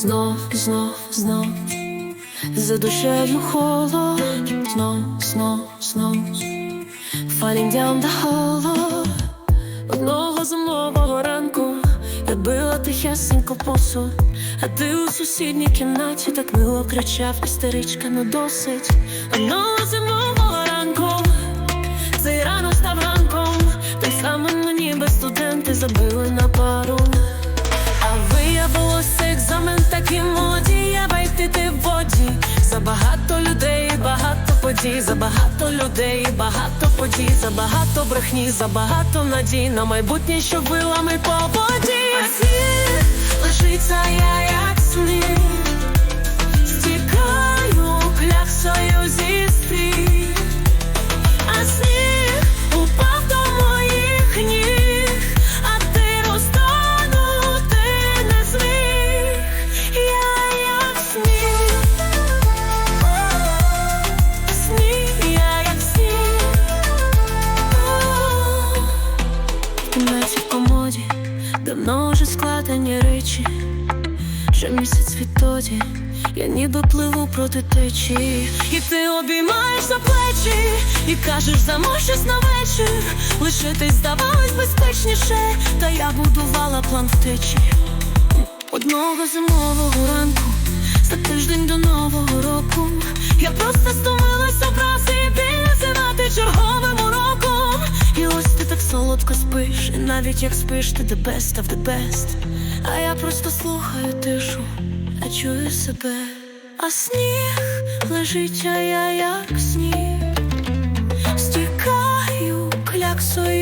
знов, знов, знов, за душею холод, знов, знов, знов, down the hollow. Одного зимового ранку. Я била тихесенько посуд, а ти у сусідній кімнаті так мило кричав істеричка, ну досить Одного зимового багато забагато людей, багато подій, забагато брехні, забагато надій на майбутнє, що вилами по воді. А сніг лишиться я як сніг, складені речі. Вже місяць відтоді. Я ніби пливу проти течії І ти обіймаєш за плечі І кажеш замовчись на вечір Лишитись здавалось безпечніше. Та я будувала план втечі. Одного зимового ранку За тиждень до нового року спиш І навіть як спиш, ти the best of the best. А я просто слухаю тишу, а чую себе. А сніг лежить, а я як сніг. Стікаю кляксою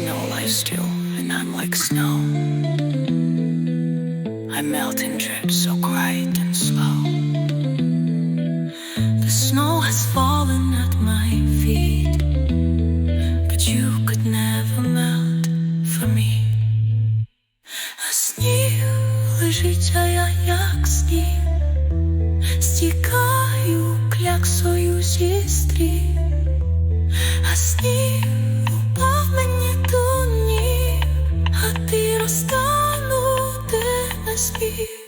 snow lies still, and I'm like snow. I melt and drift so quiet and slow. The snow has fallen at my feet, but you could never melt for me. А сніг лежить, а я як сніг, стікаю кляксою зі стріх, а сніг atmosphere.